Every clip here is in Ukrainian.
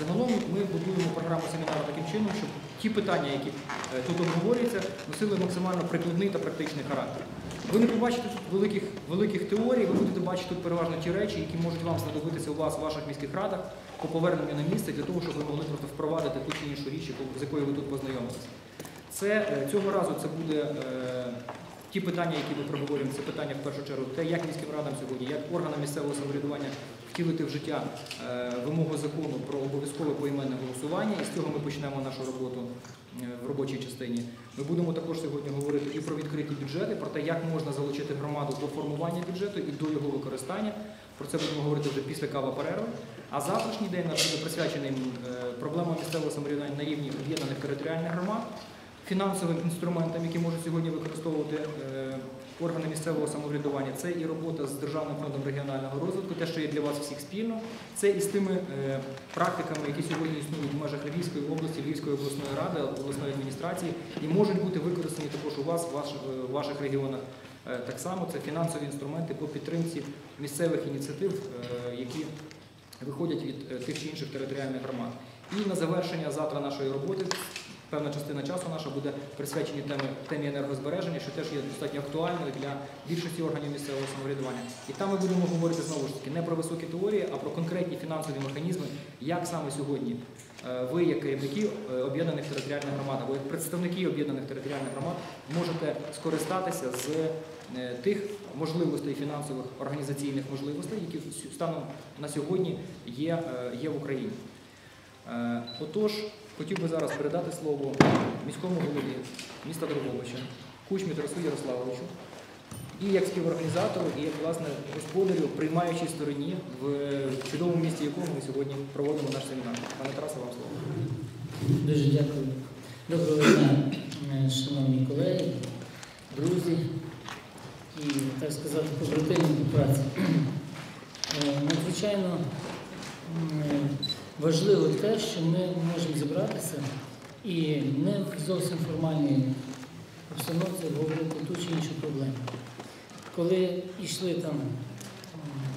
Загалом ми будуємо програму семінару таким чином, щоб ті питання, які е, тут обговорюються, носили максимально прикладний та практичний характер. Ви не побачите тут великих, великих теорій, ви будете бачити тут переважно ті речі, які можуть вам знадобитися у вас в ваших міських радах по поверненню на місце для того, щоб ви могли просто впровадити ту чи іншу річ, з якою ви тут познайомилися. Це е, цього разу це буде е, ті питання, які ми проговорюємо, це питання в першу чергу, те, як міським радам сьогодні, як органам місцевого самоврядування втілити в життя е, вимогу закону про обов'язкове поіменне голосування. І з цього ми почнемо нашу роботу е, в робочій частині. Ми будемо також сьогодні говорити і про відкриті бюджети, про те, як можна залучити громаду до формування бюджету і до його використання. Про це будемо говорити вже після кава перерви. А завтрашній день наш буде присвячений е, проблемам місцевого самоврядування на рівні об'єднаних територіальних громад фінансовим інструментам, які можуть сьогодні використовувати органи місцевого самоврядування. Це і робота з Державним фондом регіонального розвитку, те, що є для вас всіх спільно. Це і з тими е, практиками, які сьогодні існують в межах Львівської області, Львівської обласної ради, обласної адміністрації, і можуть бути використані також у вас, в ваш- в ваших регіонах. Е, Так само це фінансові інструменти по підтримці місцевих ініціатив, е, які виходять від тих чи інших територіальних громад. І на завершення завтра нашої роботи певна частина часу наша буде присвячені темі, темі енергозбереження, що теж є достатньо актуальною для більшості органів місцевого самоврядування. І там ми будемо говорити знову ж таки не про високі теорії, а про конкретні фінансові механізми, як саме сьогодні е, ви, як керівники е, об'єднаних територіальних громад, або як представники об'єднаних територіальних громад, можете скористатися з е, тих можливостей фінансових організаційних можливостей, які станом на сьогодні є, є в Україні. Отож, хотів би зараз передати слово міському голові міста Дрогобича, Кучмі Тарасу Ярославовичу, і як співорганізатору, і як власне господарю, приймаючій стороні в чудовому місті, якому ми сьогодні проводимо наш семінар. Пане Тарасе, вам слово. Дуже дякую. Доброго дня, е, шановні колеги, друзі і, так сказати, побратими по праці. Е, Надзвичайно важливо те, що ми можемо зібратися і не в зовсім формальній обстановці говорити ту чи іншу проблему. Коли йшли там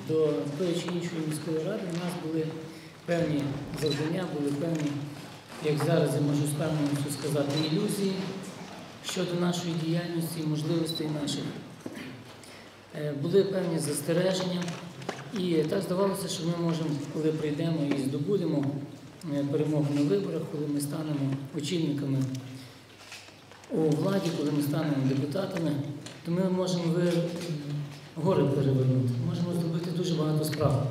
до тої чи іншої міської ради, у нас були певні завдання, були певні як зараз я можу з сказати, ілюзії щодо нашої діяльності і можливостей наших. Е, Були певні застереження, і так здавалося, що ми можемо, коли прийдемо і здобудемо е, перемогу на виборах, коли ми станемо очільниками у владі, коли ми станемо депутатами, то ми можемо гори перевернути, можемо зробити дуже багато справ.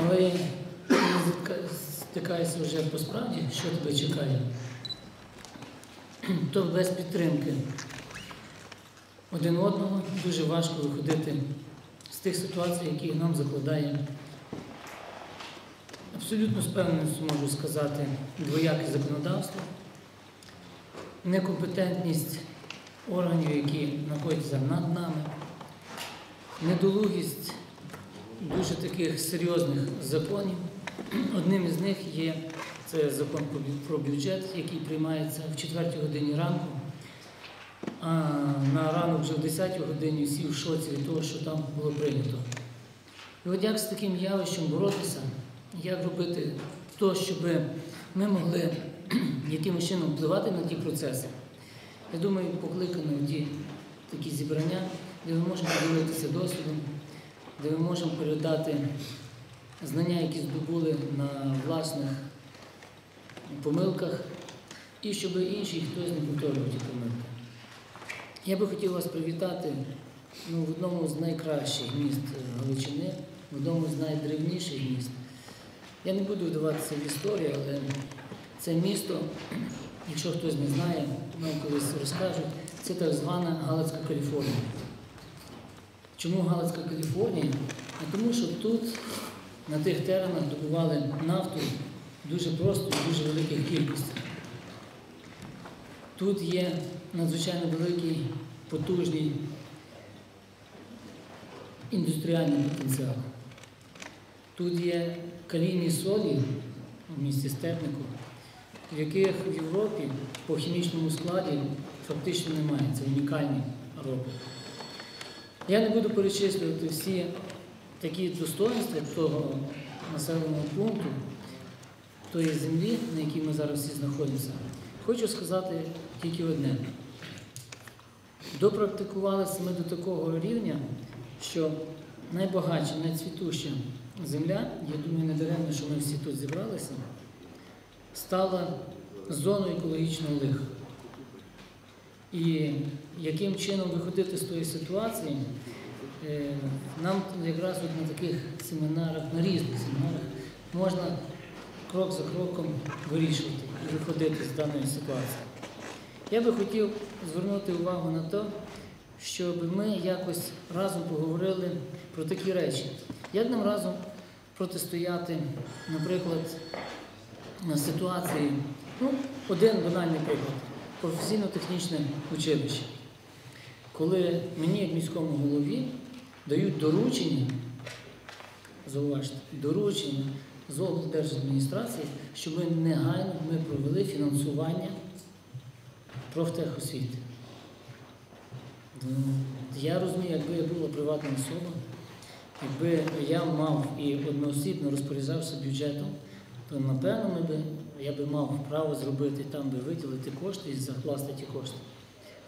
Але стикаєшся вже по справді, що тебе чекає, то без підтримки один одного дуже важко виходити тих ситуацій, які нам закладає. Абсолютно з певністю можу сказати двояке законодавство, некомпетентність органів, які знаходяться над нами, недолугість дуже таких серйозних законів. Одним із них є це закон про бюджет, який приймається в 4 годині ранку. А на ранок вже в 10 годині всі в шоці від того, що там було прийнято. І от як з таким явищем боротися, як робити то, щоб ми могли якимось чином впливати на ті процеси. Я думаю, покликано ті такі зібрання, де ми можемо поділитися досвідом, де ми можемо передати знання, які здобули на власних помилках, і щоб інші хтось не повторював ті помилки. Я би хотів вас привітати ну, в одному з найкращих міст е, Галичини, в одному з найдревніших міст. Я не буду вдаватися в історію, але це місто, якщо хтось не знає, нам колись розкажуть, це так звана Галицька Каліфорнія. Чому Галицька Каліфорнія? А тому що тут, на тих теренах, добували нафту дуже просто і дуже великих кількостях. Тут є надзвичайно великий, потужний індустріальний потенціал. Тут є калійні солі в місті Степнику, в яких в Європі по хімічному складі фактично немає. Це унікальні роби. Я не буду перечислювати всі такі достоинства того населеного пункту, тої землі, на якій ми зараз всі знаходимося, хочу сказати тільки одне. Допрактикувалися ми до такого рівня, що найбагатша, найцвітуща земля, я думаю, не даремно, що ми всі тут зібралися, стала зоною екологічного лиха. І яким чином виходити з тої ситуації, е, нам якраз на таких семінарах, на різних семінарах, можна крок за кроком вирішувати і виходити з даної ситуації. Я би хотів звернути увагу на те, щоб ми якось разом поговорили про такі речі. Як нам разом протистояти, наприклад, на ситуації, ну, один банальний приклад професійно-технічне училище. Коли мені, як міському голові, дають доручення, зауважте, доручення з облдержадміністрації, щоб негайно ми провели фінансування профтехосвіти. Я розумію, якби я була приватна особа, якби я мав і одноосібно розпоряджався бюджетом, то напевно ми би, я би мав право зробити там, би виділити кошти і закласти ті кошти.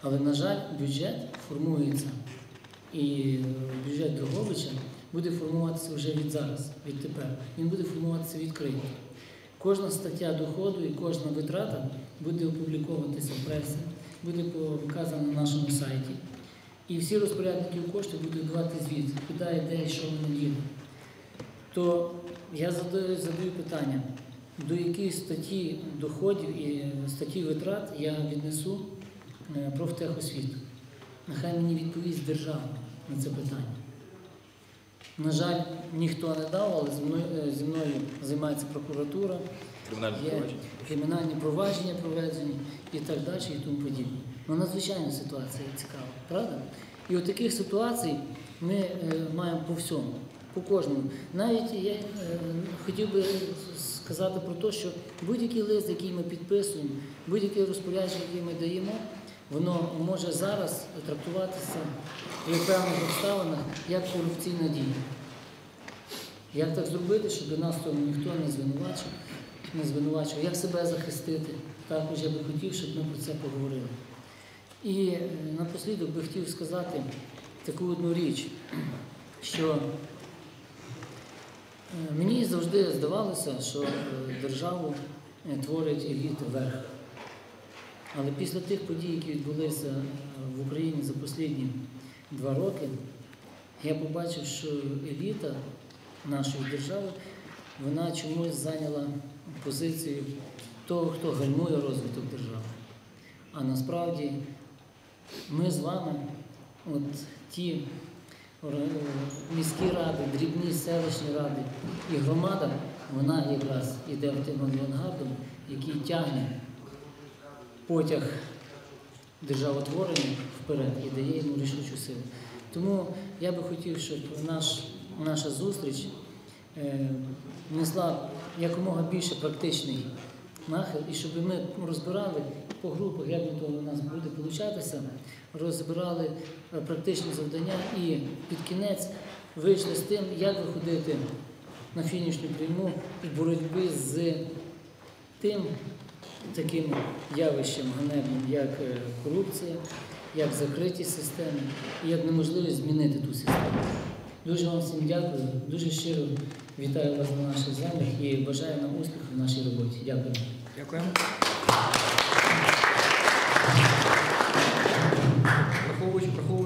Але, на жаль, бюджет формується, і бюджет Дрогобича буде формуватися вже від зараз, від тепер. Він буде формуватися відкрито. Кожна стаття доходу і кожна витрата буде опубліковуватися в пресі, буде показана на нашому сайті. І всі розпорядники коштів будуть давати звіт, куди йде і що вони їде. То я задаю, задаю питання, до якої статті доходів і статті витрат я віднесу е, профтехосвіту. Нехай мені відповість держава на це питання. На жаль, ніхто не дав, але зі мною, е, зі мною займається прокуратура, Кримінальне є провадження. кримінальні провадження проведені і так далі, і тому подібне. Ну, надзвичайна ситуація цікава, правда? І от таких ситуацій ми е, маємо по всьому, по кожному. Навіть я е, хотів би сказати про те, що будь-який лист, який ми підписуємо, будь-яке розпорядження, яке ми даємо, воно може зараз трактуватися при певних обставинах як корупційна дія. Як так зробити, щоб нас в ніхто не звинувачив, не звинувачив, як себе захистити? Також я би хотів, щоб ми про це поговорили. І е, напослідок би хотів сказати таку одну річ, що е, мені завжди здавалося, що е, державу творить еліта верх. Але після тих подій, які відбулися е, в Україні за останні два роки, я побачив, що еліта нашої держави, вона чомусь зайняла позицію того, хто гальмує розвиток держави. А насправді ми з вами, от ті міські ради, дрібні селищні ради і громада, вона якраз іде тим авангардом, який тягне потяг державотворення вперед і дає йому рішучу силу. Тому я би хотів, щоб наш, наша зустріч е, несла якомога більше практичний нахил, і щоб ми розбирали по групах, як то у нас буде получатися, розбирали е, практичні завдання і під кінець вийшли з тим, як виходити на фінішну пряму і боротьби з тим таким явищем ганебним, як е, корупція, як закриті системи і як неможливість змінити ту систему. Дуже вам всім дякую, дуже щиро вітаю вас на наших землях і бажаю нам успіху в нашій роботі. Дякую. Дякуємо.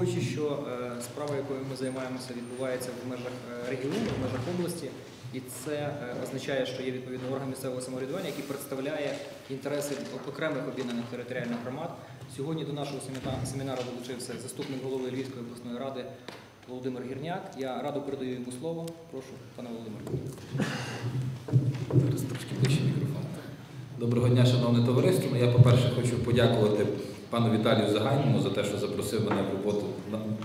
Враховуючи, що е, справа, якою ми займаємося, відбувається в межах е, регіону, в межах області, і це е, означає, що є відповідний орган місцевого самоврядування, який представляє інтереси окремих об'єднаних територіальних громад. Сьогодні до нашого семінару долучився заступник голови Львівської обласної ради Володимир Гірняк. Я радо передаю йому слово. Прошу, пане Володимире. Ближче мікрофон. Доброго дня, шановне товариство. Я, по-перше, хочу подякувати пану Віталію Загайному за те, що запросив мене в роботу,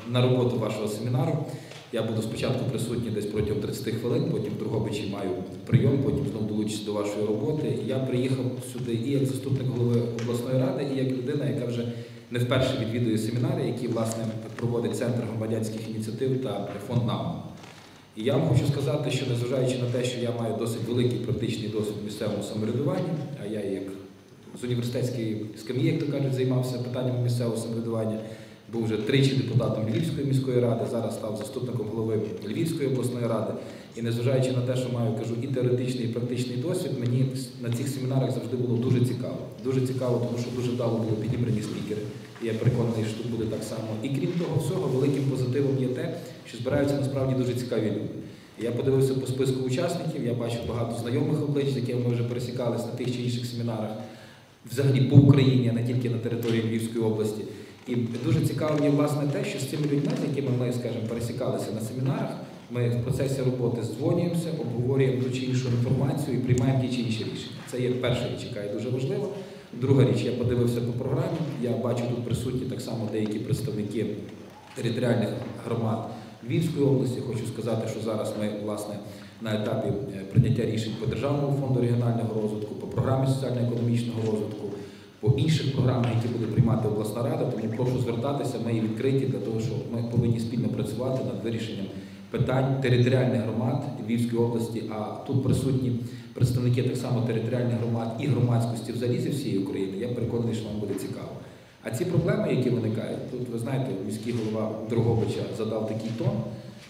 на роботу вашого семінару. Я буду спочатку присутній десь протягом 30 хвилин, потім в Другобичі маю прийом, потім знову долучуся до вашої роботи. Я приїхав сюди і як заступник голови обласної ради, і як людина, яка вже не вперше відвідує семінари, які власне проводить Центр громадянських ініціатив та фонд НАМО. І я вам хочу сказати, що незважаючи на те, що я маю досить великий практичний досвід в місцевому самоврядуванні, а я як з університетської скам'ї, як то кажуть, займався питаннями місцевого самоврядування, був вже тричі депутатом Львівської міської ради, зараз став заступником голови Львівської обласної ради. І незважаючи на те, що маю кажу і теоретичний, і практичний досвід, мені на цих семінарах завжди було дуже цікаво. Дуже цікаво, тому що дуже вдало було підібрані спікери. І я переконаний, що тут буде так само. І крім того всього, великим позитивом є те, що збираються насправді дуже цікаві люди. Я подивився по списку учасників, я бачу багато знайомих облич, з якими ми вже пересікалися на тих чи інших семінарах, взагалі по Україні, а не тільки на території Львівської області. І дуже цікаво є власне те, що з цими людьми, з якими ми, скажімо, пересікалися на семінарах, ми в процесі роботи дзвонюємося, обговорюємо ту чи іншу інформацію і приймаємо ті чи інші рішення. Це є перша річ, яка є дуже важлива. Друга річ, я подивився по програмі. Я бачу тут присутні так само деякі представники територіальних громад Львівської області. Хочу сказати, що зараз ми власне на етапі е, прийняття рішень по державному фонду регіонального розвитку, по програмі соціально-економічного розвитку, по інших програмах, які буде приймати обласна рада. Тому прошу звертатися. Ми є відкриті для того, що ми повинні спільно працювати над вирішенням питань територіальних громад Львівської області. А тут присутні представники так само територіальних громад і громадськості взагалі зі всієї України. Я переконаний, що вам буде цікаво. А ці проблеми, які виникають, тут ви знаєте, міський голова Дрогобича задав такий тон.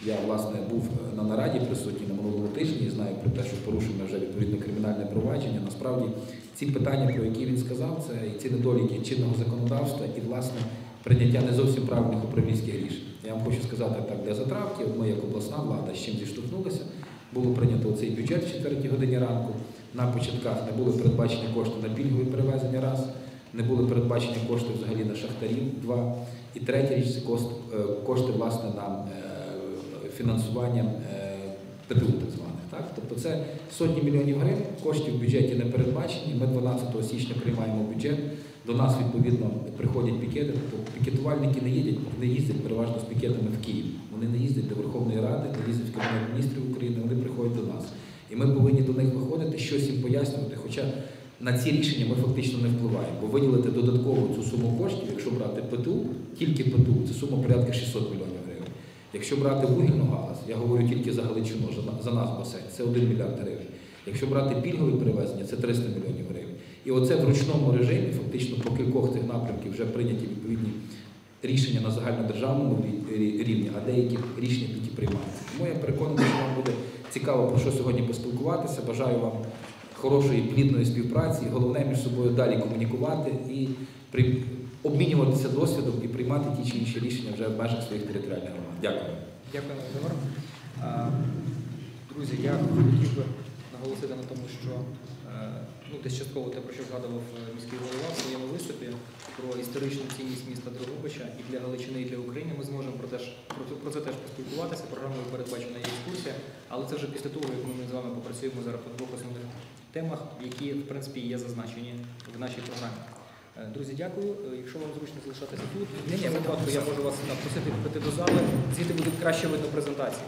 Я власне був на нараді присутній на минулому тижні і знаю про те, що порушено вже відповідно кримінальне провадження. Насправді ці питання, про які він сказав, це і ці недоліки чинного законодавства, і власне прийняття не зовсім правильних управлінських рішень. Я вам хочу сказати так, для затравки, ми як обласна влада з чим зіштовхнулися. Було прийнято цей бюджет в 4 годині ранку. На початках не були передбачені кошти на пільгові перевезення раз, не були передбачені кошти взагалі на шахтарів два. І третя річ це е, кошти власне на е, фінансування е, ПТУ так званих. Так? Тобто це сотні мільйонів гривень, коштів в бюджеті не передбачені. Ми 12 січня приймаємо бюджет. До нас відповідно приходять пікети. Тобто пікетувальники не їдять, не їздять переважно з пікетами в Київ. Вони не їздять до Верховної Ради, не їздять в Кабінет міністрів України, вони приходять до нас. І ми повинні до них виходити, щось їм пояснювати. Хоча на ці рішення ми фактично не впливаємо, бо виділити додаткову цю суму коштів, якщо брати ПТУ, тільки ПТУ, це сума порядка 600 мільйонів гривень. Якщо брати вугільну галузь, я говорю тільки за Галичину, за- нас басейн, це 1 мільярд гривень. Якщо брати пільгові перевезення, це 300 мільйонів гривень. І оце в ручному режимі, фактично по кількох цих напрямків вже прийняті відповідні рішення на загальнодержавному рі- рі- рівні, а деякі рішення тільки приймаються. Тому я переконаний, що вам буде цікаво про що сьогодні поспілкуватися. Бажаю вам хорошої плідної співпраці. Головне між собою далі комунікувати і обмінюватися досвідом і приймати ті чи інші рішення вже в межах своїх територіальних громад. Дякую. Дякую, Володимир. Друзі, я хотів би наголосити на тому, що е, ну, десь частково те, про що згадував е, міський голова в своєму виступі про історичну цінність міста Дрогобича і для Галичини, і для України. Ми зможемо про, теж, про це теж поспілкуватися. Програмою передбачена є екскурсія, але це вже після того, як ми з вами попрацюємо зараз по двох основних темах, які в принципі є зазначені в нашій програмі. Е, Друзі, дякую. Е, Якщо вам зручно залишатися тут, в випадку я можу вас просити прийти до зали. Звідти буде краще видно презентації.